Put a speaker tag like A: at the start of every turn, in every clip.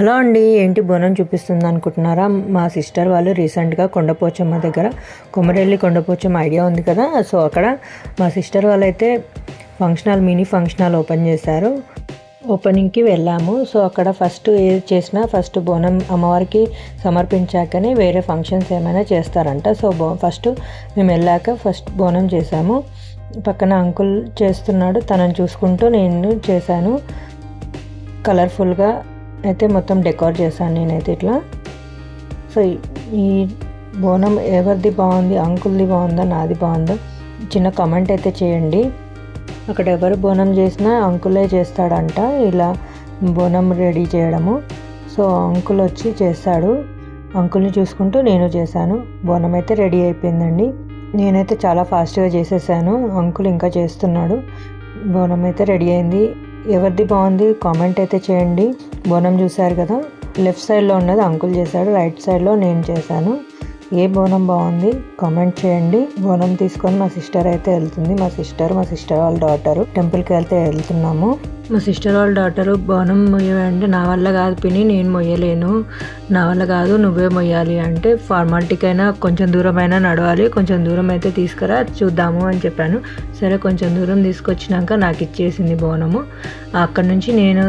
A: Hello అండి ఏంటి బోనం చూపిస్తుంది అనుకుంటున్నారా? మా సిస్టర్ వాళ్ళు రీసెంట్గా కొండపోచమ్మ దగ్గర కొమరెల్లి కొండపోచమ్మ ఐడియా ఉంది కదా? సో అక్కడ మా సిస్టర్ వాళ్ళు function hall mini function hall open చేశారు. ఓపెనింగ్కి వెళ్ళాము. సో అక్కడ ఫస్ట్ ఏది చేసినా ఫస్ట్ బోనం అమ్మవారికి సమర్పించాకనే వేరే ఫంక్షన్స్ ఏమైనా చేస్తారంట. సో బో ఫస్ట్ మేము వెళ్ళాక ఫస్ట్ బోనం చేసాము పక్కన అంకుల్ చేస్తున్నాడు తనని చూసుకుంటూ నేను చేశాను. కలర్ఫుల్గా అయితే మొత్తం డెకోర్ చేశాను నేనైతే ఇట్లా. సో ఈ బోనం ఎవరిది బాగుంది అంకుల్ది బాగుందా నాది బాగుందా చిన్న కమెంట్ అయితే చేయండి. అక్కడ ఎవరు బోనం చేసినా అంకులే చేస్తాడంట ఇలా బోనం రెడీ చేయడము. సో అంకుల్ వచ్చి చేస్తాడు. అంకుల్ని చూసుకుంటూ నేను చేశాను. బోనం అయితే రెడీ అయిపోయిందండి. నేనైతే చాలా ఫాస్ట్గా చేసేసాను. అంకుల్ ఇంకా చేస్తున్నాడు. బోనం అయితే రెడీ అయింది. ఎవరిది బాగుంది కామెంట్ అయితే చేయండి. బోనం చూశారు కదా లెఫ్ట్ సైడ్లో ఉన్నది అంకుల్ చేశాడు రైట్ సైడ్లో నేను చేశాను. ఏ బోనం బాగుంది కామెంట్ చేయండి. బోనం తీసుకొని మా సిస్టర్ అయితే వెళ్తుంది. మా సిస్టర్ మా సిస్టర్ వాళ్ళ డాటర్ టెంపుల్కి వెళ్తే వెళ్తున్నాము. మా సిస్టర్ వాళ్ళ డాటరు బోనం మొయ్యంటే నా వల్ల కాదు పిని నేను మొయ్యలేను. నా వల్ల కాదు నువ్వే మొయ్యాలి అంటే ఫార్మాలిటీకైనా కొంచెం దూరం అయినా నడవాలి. కొంచెం దూరం అయితే తీసుకురా చూద్దాము అని చెప్పాను. సరే కొంచెం దూరం తీసుకొచ్చినాక నాకు ఇచ్చేసింది బోనము. అక్కడి నుంచి నేను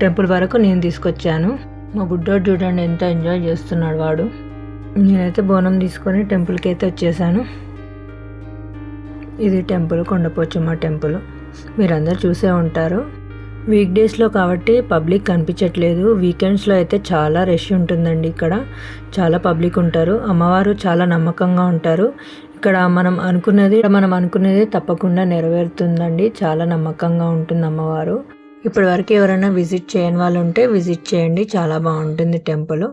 A: టెంపుల్ వరకు నేను తీసుకొచ్చాను. మా బుడ్డోడు చూడండి ఎంత ఎంజాయ్ చేస్తున్నాడు వాడు. నేనైతే బోనం తీసుకొని టెంపుల్కి అయితే వచ్చేసాను. ఇది టెంపుల్ కొండపోచమ్మ టెంపుల్. మీరందరూ చూసే ఉంటారు. వీక్ డేస్లో కాబట్టి పబ్లిక్ కనిపించట్లేదు. వీకెండ్స్లో అయితే చాలా రష్ ఉంటుందండి ఇక్కడ. చాలా పబ్లిక్ ఉంటారు. అమ్మవారు చాలా నమ్మకంగా ఉంటారు. ఇక్కడ మనం అనుకున్నది మనం అనుకున్నది తప్పకుండా నెరవేరుతుందండి. చాలా నమ్మకంగా ఉంటుంది అమ్మవారు. ఇప్పటి వరకు ఎవరైనా విజిట్ చేయని వాళ్ళు ఉంటే విజిట్ చేయండి. చాలా బాగుంటుంది టెంపుల్.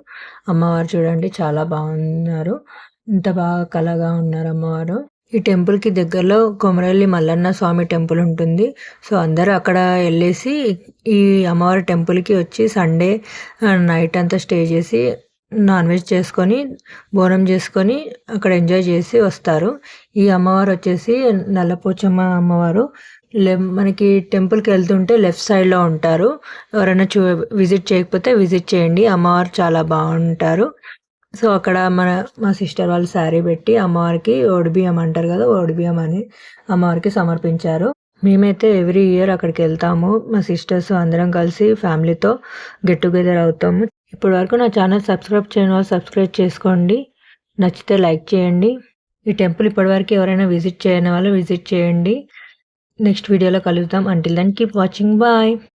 A: అమ్మవారు చూడండి చాలా బాగున్నారు. ఇంత బాగా కలగా ఉన్నారు అమ్మవారు. ఈ టెంపుల్కి దగ్గరలో కొమరల్లి మల్లన్న స్వామి టెంపుల్ ఉంటుంది. సో అందరూ అక్కడ వెళ్ళేసి ఈ అమ్మవారి టెంపుల్కి వచ్చి సండే నైట్ అంతా స్టే చేసి నాన్ వెజ్ చేసుకొని బోనం చేసుకొని అక్కడ ఎంజాయ్ చేసి వస్తారు. ఈ అమ్మవారు వచ్చేసి నల్లపోచమ్మ అమ్మవారు. లే మనకి టెంపుల్కి వెళ్తుంటే లెఫ్ట్ సైడ్లో ఉంటారు. ఎవరైనా చూ విజిట్ చేయకపోతే విజిట్ చేయండి. అమ్మవారు చాలా బాగుంటారు. సో అక్కడ మన మా సిస్టర్ వాళ్ళు శారీ పెట్టి అమ్మవారికి ఓడిబియ్యం అంటారు కదా ఓడిబియ్యం అని అమ్మవారికి సమర్పించారు. మేమైతే ఎవ్రీ ఇయర్ అక్కడికి వెళ్తాము. మా సిస్టర్స్ అందరం కలిసి ఫ్యామిలీతో గెట్ టుగెదర్ అవుతాము. ఇప్పటి వరకు నా ఛానల్ సబ్స్క్రైబ్ చేయని వాళ్ళు సబ్స్క్రైబ్ చేసుకోండి. నచ్చితే లైక్ చేయండి. ఈ టెంపుల్ ఇప్పటివరకు ఎవరైనా విజిట్ చేయని వాళ్ళు విజిట్ చేయండి. నెక్స్ట్ వీడియోలో కలుద్దాం. Until then keep watching bye